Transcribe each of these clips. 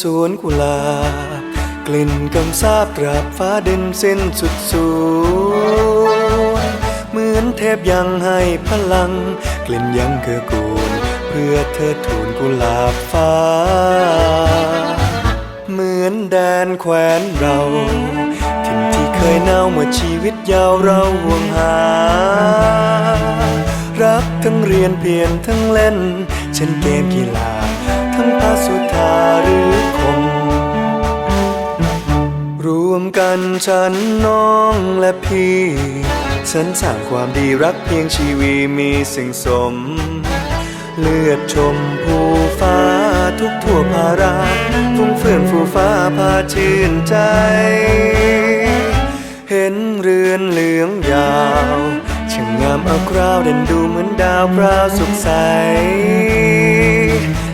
สวนกุหลาบกลิ่นกำซาบตราบฟ้าดินสิ้นสุดสวยเหมือนเทพยังให้พลัง กลิ่นยังเกื้อกูลเพื่อเธอทูลกุหลาบฟ้า เหมือนแดนแคว้นเราถิ่นที่เคยเน่าเมื่อชีวิตยาวเราห่วงหา รักทั้งเรียนเพียนทั้งเล่นเช่นเกมกีฬา ทั้งพาสุธาหรือคงรวมกันฉันน้องและพี่ ฉันสร้างความดีรักเพียงชีวีมีสิ่งสม เลือดชมพูฟ้าทุกทั่วภาราฟุ้งเฟื่องฟูฟ้าพาชื่นใจ เห็นเรือนเหลืองยาวช่างงามเอาคราวเด่นดูเหมือนดาวพราวสุขใส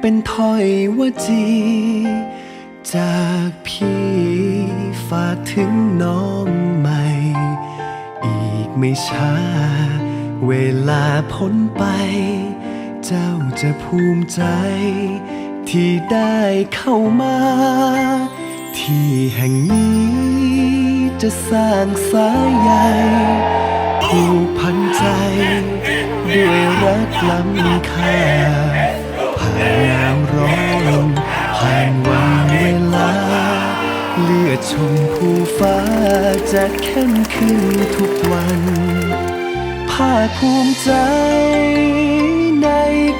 เป็นถ้อยวจี จากพี่ฝากถึงน้องใหม่ อีกไม่ช้า เวลาพ้นไป เจ้าจะภูมิใจ ที่ได้เข้ามา ที่แห่งนี้จะสร้างสายใยผูกพันใจ ด้วยรักล้ำค่า ผ่านวร้อนแห่งวันเวลา เลือดชมพูฟ้าจะเข้มขึ้นทุกวันภาคภูมิใจใน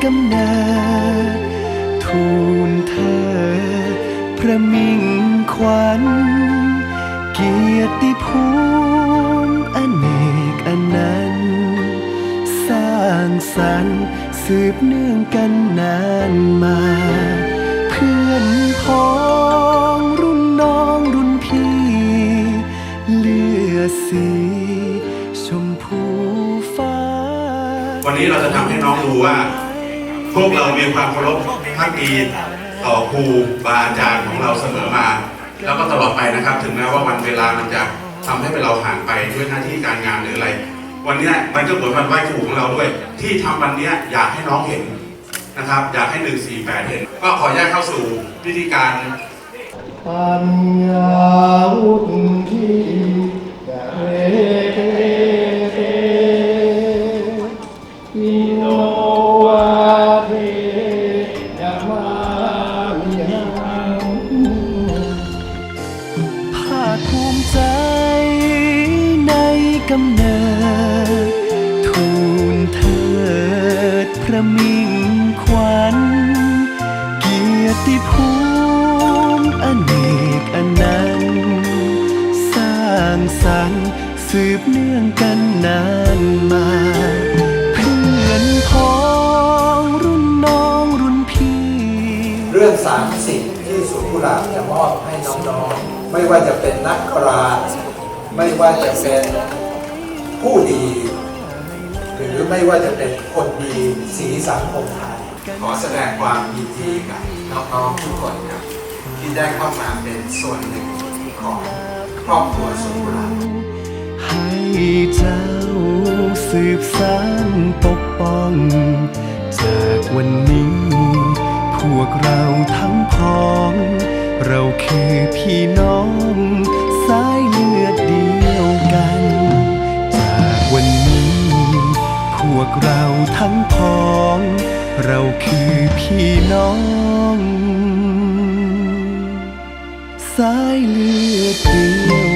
กำเนิดางสรรค์สืบเนื่องกันนานมา เพื่อนพ้องรุ่นน้องรุ่นพี่ เลือสี ชมพูฟ้า วันนี้เราจะทำให้น้องรู้ว่า พวกเรามีความเคารพพักดีต่อครูบาอาจารย์ของเราเสมอมา แล้วก็ตลอดไปนะครับ ถึงแม้ว่าวันเวลามันจะทำให้เราห่างไปด้วยหน้าที่การงานหรืออะไร วันเนี้ยมันก็เหมือนวันไหว้ครูของเราด้วย ที่ทำวันเนี้ยอยากให้น้องเห็นนะครับ อยากให้หนึ่งสี่แปดเห็น ก็ขออนุญาตเข้าสู่พิธีการปัญญาวุฒิจะเรเทเทวิโน กำเนิด ทูลเถิดพระมิ่งขวัญ เกียรติภูมิอเนกอนันต์สร้างสรรค์สืบเนื่องกันนานมา เพื่อนพ้องรุ่นน้องรุ่นพี่ เรื่องสามสิ่งที่สุขุหลาจะมอบให้น้องๆ ไม่ว่าจะเป็นนักปราไม่ว่าจะเป็น ผู้ดี หรือไม่ว่าจะเป็นคนดีสีสังคมไทย ขอแสดงความยินดีกับน้องๆทุกคนครับที่ได้เข้ามาเป็นส่วนหนึ่งของครอบครัวสุขุหลาบสืบสานปกป้อง จากวันนี้ พวกเราทั้งพ้อง เราคือพี่น้อง พี่น้อง สายเลือดเดียว